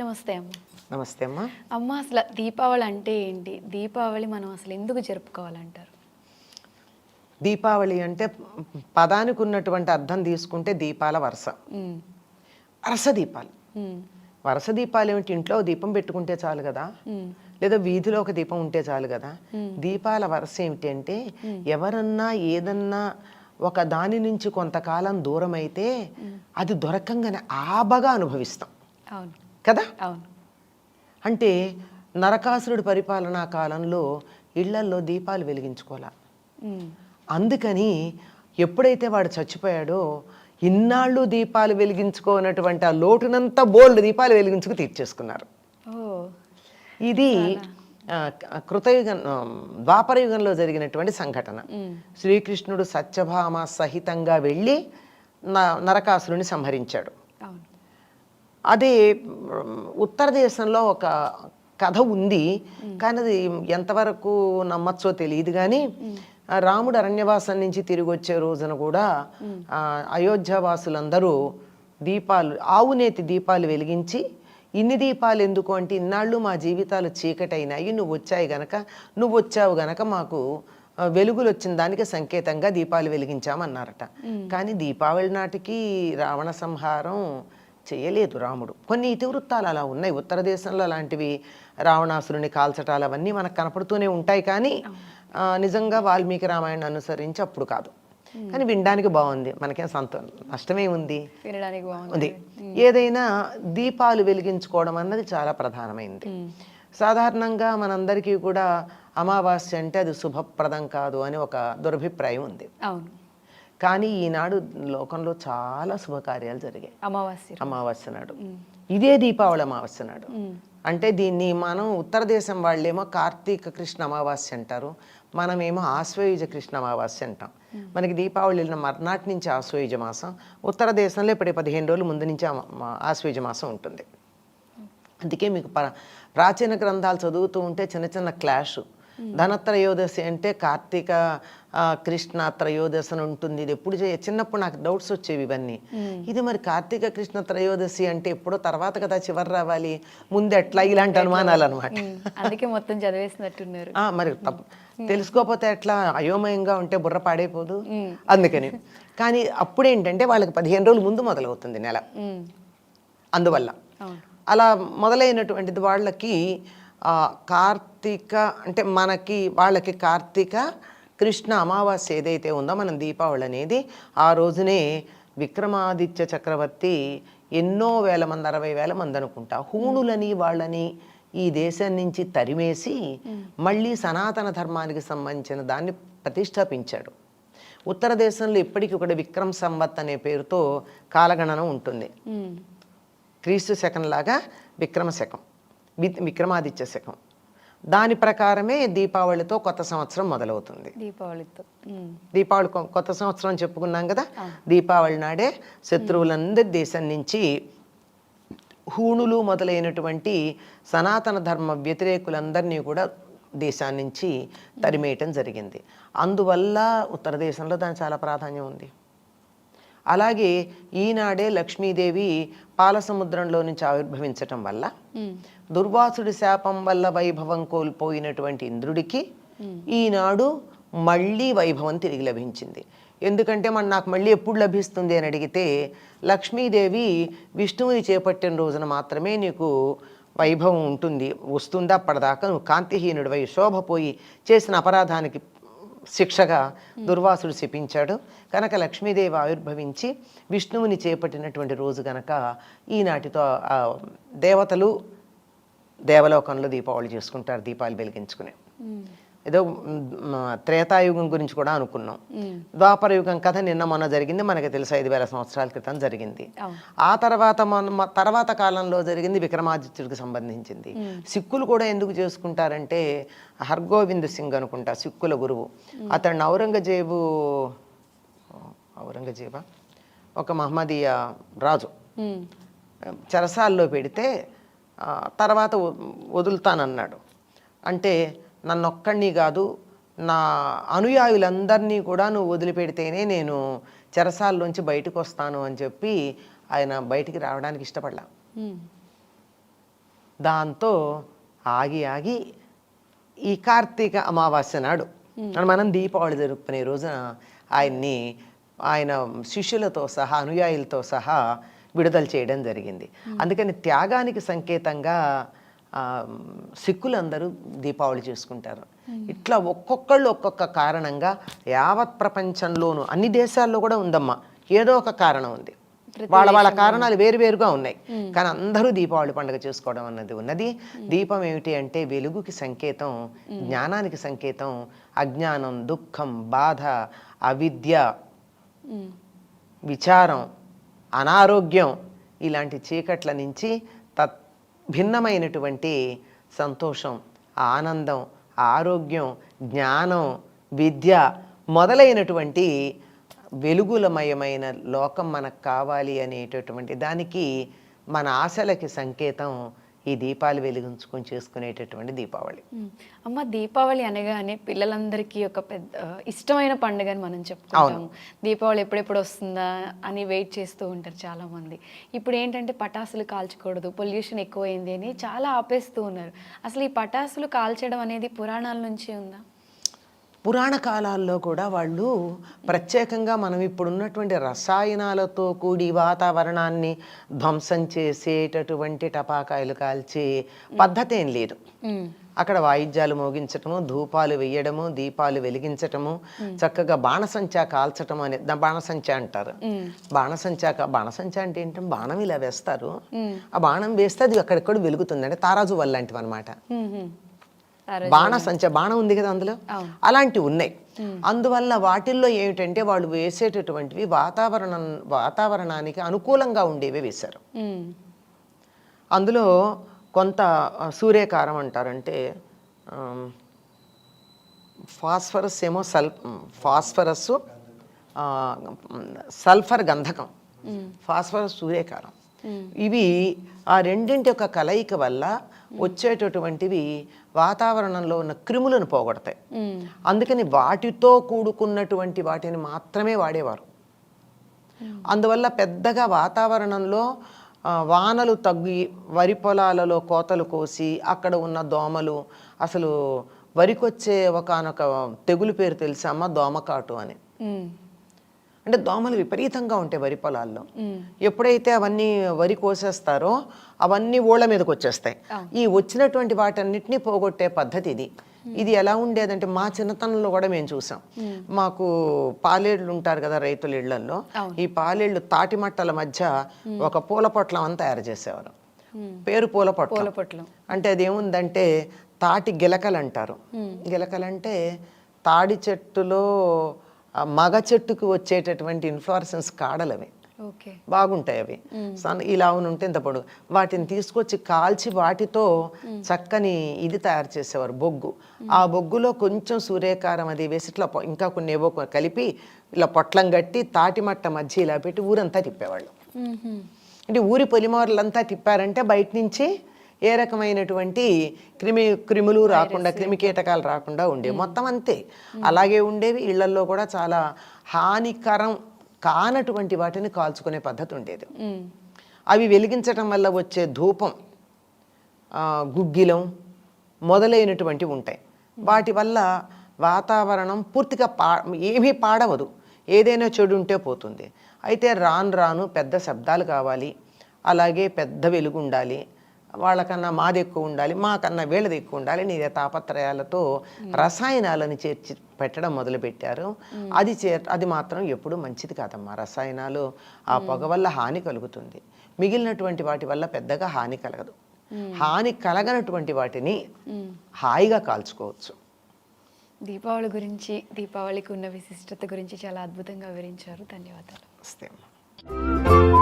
నమస్తే అమ్మ. నమస్తే అమ్మా. అమ్మ అసలు దీపావళి అంటే ఏంటి? దీపావళి మనం అసలు ఎందుకు జరుపుకోవాలంటారు? దీపావళి అంటే పదానికి ఉన్నటువంటి అర్థం తీసుకుంటే దీపాల వరుస. వరుస దీపాలు. వరుస దీపాలు ఏమిటి? ఇంట్లో దీపం పెట్టుకుంటే చాలు కదా. లేదా వీధిలో ఒక దీపం ఉంటే చాలు కదా. దీపాల వరుస ఏమిటి అంటే ఎవరన్నా ఏదన్నా ఒక దాని నుంచి కొంతకాలం దూరం అయితే అది దొరకంగానే ఆబగా అనుభవిస్తాం. అవును. కదా? అంటే నరకాసురుడి పరిపాలనా కాలంలో ఇళ్ళల్లో దీపాలు వెలిగించుకోవాలా. ఉమ్, అందుకని ఎప్పుడైతే వాడు చచ్చిపోయాడో ఇన్నాళ్ళు దీపాలు వెలిగించుకోనటువంటి ఆ లోటునంతా బోల్డ్ దీపాలు వెలిగించుకు తీర్చేసుకున్నారు. ఇది కృతయుగ ఆ, ద్వాపర యుగంలో జరిగినటువంటి సంఘటన. శ్రీకృష్ణుడు సత్యభామ సహితంగా వెళ్ళి న- నరకాసురుని సంహరించాడు. అవును. అదే ఉత్తర దేశంలో ఒక కథ ఉంది. కానీ అది ఎంతవరకు నమ్మచ్చో తెలియదు కానీ రాముడు అరణ్యవాసం నుంచి తిరిగి వచ్చే రోజున కూడా అయోధ్యవాసులందరూ దీపాలు ఆవునేతి దీపాలు వెలిగించి ఇన్ని దీపాలు ఎందుకు అంటే ఇన్నాళ్ళు మా జీవితాలు చీకటైనాయి నువ్వు వచ్చాయి గనక నువ్వు వచ్చావు గనక మాకు వెలుగులు వచ్చిన దానికి సంకేతంగా దీపాలు వెలిగించామన్నారట. కానీ దీపావళి నాటికి రావణ సంహారం చేయలేదు రాముడు. కొన్ని ఇతివృత్తాలు అలా ఉన్నాయి. ఉత్తర దేశంలో అలాంటివి రావణాసురుని కాల్చటాలు అవన్నీ మనకు కనపడుతూనే ఉంటాయి కానీ నిజంగా వాల్మీకి రామాయణం అనుసరించి అప్పుడు కాదు. కానీ వినడానికి బాగుంది. మనకేం సంతో నష్టమే ఉంది. ఉంది. ఏదైనా దీపాలు వెలిగించుకోవడం అన్నది చాలా ప్రధానమైంది. సాధారణంగా మనందరికీ కూడా అమావాస్య అంటే అది శుభప్రదం కాదు అని ఒక దురభిప్రాయం ఉంది. అవును. కానీ ఈనాడు లోకంలో చాలా శుభకార్యాలు జరిగాయి. అమావాస్య. అమావాస్య నాడు. ఇదే దీపావళి అమావాస్య నాడు. అంటే దీన్ని మనం ఉత్తర దేశం వాళ్ళేమో కార్తీక కృష్ణ అమావాస్య అంటారు. మనమేమో ఆశ్వయుజ కృష్ణ అమావాస్య అంటాం. మనకి దీపావళి వెళ్ళిన మర్నాటి నుంచి ఆశ్వయుజ మాసం ఉత్తర దేశంలో ఇప్పుడు పదిహేను రోజుల ముందు నుంచి ఆశ్వయుజ మాసం ఉంటుంది. అందుకే మీకు ప్రాచీన గ్రంథాలు చదువుతూ ఉంటే చిన్న చిన్న క్లాష్. ధనత్రయోదశి అంటే కార్తీక కృష్ణ త్రయోదశి అని ఉంటుంది. ఇది ఎప్పుడు చిన్నప్పుడు నాకు డౌట్స్ వచ్చేవి ఇవన్నీ. ఇది మరి కార్తీక కృష్ణ త్రయోదశి అంటే ఎప్పుడో తర్వాత కదా చివరి రావాలి. ముందు ఎట్లా ఇలాంటి అనుమానాలు అనమాట. అందుకే మొత్తం చదివేసినట్టున్నారు. మరి తెలుసుకోకపోతే ఎట్లా? అయోమయంగా ఉంటే బుర్ర పాడైపోదు. అందుకని. కానీ అప్పుడేంటంటే వాళ్ళకి పదిహేను రోజుల ముందు మొదలవుతుంది నెల. అందువల్ల. అలా మొదలైనటువంటిది వాళ్ళకి కార్తీక అంటే మనకి వాళ్ళకి కార్తీక కృష్ణ అమావాస్య ఏదైతే ఉందో మనం దీపావళి అనేది ఆ రోజునే విక్రమాదిత్య చక్రవర్తి ఎన్నో వేల మంది అరవై వేల మంది అనుకుంటా హూణులని వాళ్ళని ఈ దేశం నుంచి తరిమేసి మళ్ళీ సనాతన ధర్మానికి సంబంధించిన దాన్ని ప్రతిష్టాపించాడు. ఉత్తర దేశంలో ఇప్పటికీ కూడా విక్రమ్ సంవత్ అనే పేరుతో కాలగణన ఉంటుంది. క్రీస్తు శకం లాగా విక్రమ శకం. విక్రమాదిత్య శకం దాని ప్రకారమే దీపావళితో కొత్త సంవత్సరం మొదలవుతుంది. దీపావళితో దీపావళి కొత్త సంవత్సరం చెప్పుకున్నాం కదా? దీపావళి నాడే శత్రువులందరి దేశం నుంచి హూణులు మొదలైనటువంటి సనాతన ధర్మ వ్యతిరేకులందరినీ కూడా దేశాన్ని నుంచి తరిమేయటం జరిగింది. అందువల్ల ఉత్తర దేశంలో దాని చాలా ప్రాధాన్యం ఉంది. అలాగే ఈనాడే లక్ష్మీదేవి పాలసముద్రంలో నుంచి ఆవిర్భవించటం వల్ల దుర్వాసుడి శాపం వల్ల వైభవం కోల్పోయినటువంటి ఇంద్రుడికి ఈనాడు మళ్ళీ వైభవం తిరిగి లభించింది. ఎందుకంటే మన నాకు మళ్ళీ ఎప్పుడు లభిస్తుంది అని అడిగితే లక్ష్మీదేవి విష్ణువుని చేపట్టిన రోజున మాత్రమే నీకు వైభవం ఉంటుంది వస్తుంది అప్పటిదాకా నువ్వు కాంతిహీనుడివై శోభపోయి చేసిన అపరాధానికి శిక్షగా దుర్వాసుడు శపించాడు. కనుక లక్ష్మీదేవి ఆవిర్భవించి విష్ణువుని చేపట్టినటువంటి రోజు గనక ఈనాటితో దేవతలు దేవలోకంలో దీపావళి చేసుకుంటారు దీపాలు వెలిగించుకుని. ఏదో త్రేతాయుగం గురించి కూడా అనుకున్నాం. ద్వాపర యుగం కథ నిన్న మొన్న జరిగింది మనకి తెలుసు ఐదు వేల సంవత్సరాల క్రితం జరిగింది. ఆ తర్వాత మన తర్వాత కాలంలో జరిగింది విక్రమాదిత్యుడికి సంబంధించింది. సిక్కులు కూడా ఎందుకు చేసుకుంటారంటే హర్గోవింద్ సింగ్ అనుకుంటా సిక్కుల గురువు. అతన్ని ఔరంగజేబు ఔరంగజేబా? ఒక మహమ్మదీయ రాజు. చెరసాల్లో పెడితే తర్వాత వదులుతానన్నాడు. అంటే నన్నొక్కడిని కాదు నా అనుయాయులందరినీ కూడా నువ్వు వదిలిపెడితేనే నేను చెరసాల్లోంచి బయటకు వస్తాను అని చెప్పి ఆయన బయటికి రావడానికి ఇష్టపడలా. దాంతో ఆగి ఆగి ఈ కార్తీక అమావాస్య నాడు మనం దీపావళి జరుపుకునే రోజున ఆయన్ని ఆయన శిష్యులతో సహా అనుయాయులతో సహా విడుదల చేయడం జరిగింది. అందుకని త్యాగానికి సంకేతంగా సిక్కులందరూ దీపావళి చేసుకుంటారు. ఇట్లా ఒక్కొక్కళ్ళు ఒక్కొక్క కారణంగా యావత్ ప్రపంచంలోనూ అన్ని దేశాల్లో కూడా ఉందమ్మా ఏదో ఒక కారణం ఉంది. వాళ్ళ వాళ్ళ కారణాలు వేరువేరుగా ఉన్నాయి. కానీ అందరూ దీపావళి పండుగ చేసుకోవడం అన్నది ఉన్నది. దీపం ఏమిటి అంటే వెలుగుకి సంకేతం జ్ఞానానికి సంకేతం అజ్ఞానం దుఃఖం బాధ అవిద్య విచారం అనారోగ్యం ఇలాంటి చీకట్ల నుంచి తత్ భిన్నమైనటువంటి సంతోషం ఆనందం ఆరోగ్యం జ్ఞానం విద్య మొదలైనటువంటి వెలుగులమయమైన లోకం మనకు కావాలి అనేటటువంటి దానికి మన ఆశలకి సంకేతం ఈ దీపాలు వెలిగించుకొని చేసుకునేటటువంటి దీపావళి. అమ్మ దీపావళి అనగానే పిల్లలందరికీ ఒక పెద్ద ఇష్టమైన పండుగ అని మనం చెప్పుకుంటాము. దీపావళి ఎప్పుడెప్పుడు వస్తుందా అని వెయిట్ చేస్తూ ఉంటారు చాలా మంది ఇప్పుడు ఏంటంటే పటాసులు కాల్చకూడదు పొల్యూషన్ ఎక్కువైంది అని చాలా ఆపేస్తూ ఉన్నారు. అసలు ఈ పటాసులు కాల్చడం అనేది పురాణాల నుంచి ఉందా? పురాణ కాలాల్లో కూడా వాళ్ళు ప్రత్యేకంగా మనం ఇప్పుడు ఉన్నటువంటి రసాయనాలతో కూడి వాతావరణాన్ని ధ్వంసం చేసేటటువంటి టపాకాయలు కాల్చే పద్ధతి ఏం లేదు. అక్కడ వాయిద్యాలు మోగించటము ధూపాలు వేయడము దీపాలు వెలిగించటము చక్కగా బాణసంచా కాల్చటం అనే బాణసంచా అంటారు. బాణసంచా బాణసంచా అంటే ఏంటంటే బాణం ఇలా వేస్తారు. ఆ బాణం వేస్తే అది అక్కడెక్కడ వెలుగుతుంది అంటే తారాజు వల్ల లాంటివి అనమాట సరే బాణసంచ బాణం ఉంది కదా అందులో. అలాంటివి ఉన్నాయి. అందువల్ల వాటిల్లో ఏమిటంటే వాళ్ళు వేసేటటువంటివి వాతావరణం వాతావరణానికి అనుకూలంగా ఉండేవి వేశారు. అందులో కొంత సూర్యకారం అంటారంటే ఫాస్ఫరస్ ఏమో సల్ ఫాస్ఫరస్ సల్ఫర్ గంధకం ఫాస్ఫరస్ సూర్యకారం. ఇవి ఆ రెండింటి యొక్క కలయిక వల్ల వచ్చేటటువంటివి వాతావరణంలో ఉన్న క్రిములను పోగొడతాయి. అందుకని వాటితో కూడుకున్నటువంటి వాటిని మాత్రమే వాడేవారు. అందువల్ల పెద్దగా వాతావరణంలో వానలు తగ్గి వరి పొలాలలో కోతలు కోసి అక్కడ ఉన్న దోమలు అసలు వరికొచ్చే ఒకనొక తెగులు పేరు తెలుసా అమ్మ? దోమకాటు అని. అంటే దోమలు విపరీతంగా ఉంటాయి వరి పొలాల్లో. ఎప్పుడైతే అవన్నీ వరి కోసేస్తారో అవన్నీ ఓళ్ళ మీదకి వచ్చేస్తాయి ఈ వచ్చినటువంటి వాటన్నిటిని పోగొట్టే పద్ధతి ఇది. ఇది ఎలా ఉండేదంటే మా చిన్నతనంలో కూడా మేము చూసాం. మాకు పాలేళ్ళు ఉంటారు కదా రైతుల ఇళ్ళలో ఈ పాలేళ్ళు తాటి మట్టల మధ్య ఒక పూల పొట్లం అని తయారు చేసేవారు. పేరు పూల పొట్లం. పూల పొట్లం. అంటే అది ఏముందంటే తాటి గిలకలు అంటారు. గిలకలంటే తాడి చెట్టులో ఆ మగ చెట్టుకు వచ్చేటటువంటి ఇన్ఫ్లోరసెన్స్ కాడలు అవి. ఓకే. బాగుంటాయి అవి. సన్న ఇలా ఉంటే ఇంత పొడుగు. వాటిని తీసుకొచ్చి కాల్చి వాటితో చక్కని ఇది తయారు చేసేవారు బొగ్గు. ఆ బొగ్గులో కొంచెం సూర్యకారం అది వేసి ఇట్లా ఇంకా కొన్ని ఏవో కలిపి ఇలా పొట్లం కట్టి తాటి మట్ట మధ్య ఇలా పెట్టి ఊరంతా తిప్పేవాళ్ళు. అంటే ఊరి పొలిమోరలంతా తిప్పారంటే బయట నుంచి ఏ రకమైనటువంటి క్రిమి క్రిములు రాకుండా క్రిమి కీటకాలు రాకుండా ఉండేవి. మొత్తం అంతే. అలాగే ఉండేవి. ఇళ్ళల్లో కూడా చాలా హానికరం కానటువంటి వాటిని కాల్చుకునే పద్ధతి ఉండేది. ఉమ్, అవి వెలిగించటం వల్ల వచ్చే ధూపం గుగ్గిలం మొదలైనటువంటివి ఉంటాయి. వాటి వల్ల వాతావరణం పూర్తిగా పా ఏమీ పాడవదు. ఏదైనా చెడు ఉంటే పోతుంది. అయితే రాను రాను పెద్ద శబ్దాలు కావాలి. అలాగే పెద్ద వెలుగు ఉండాలి. వాళ్ళకన్నా మాది ఎక్కువ ఉండాలి మాకన్నా వీళ్ళది ఎక్కువ ఉండాలి నీ తాపత్రయాలతో రసాయనాలను చేర్చి పెట్టడం మొదలుపెట్టారు. అది చే అది మాత్రం ఎప్పుడూ మంచిది కాదమ్మా. రసాయనాలు ఆ పొగ వల్ల హాని కలుగుతుంది. మిగిలినటువంటి వాటి వల్ల పెద్దగా హాని కలగదు. హాని కలగనటువంటి వాటిని హాయిగా కాల్చుకోవచ్చు. దీపావళి గురించి దీపావళికి ఉన్న విశిష్టత గురించి చాలా అద్భుతంగా వివరించారు. ధన్యవాదాలు. వస్తే అమ్మా.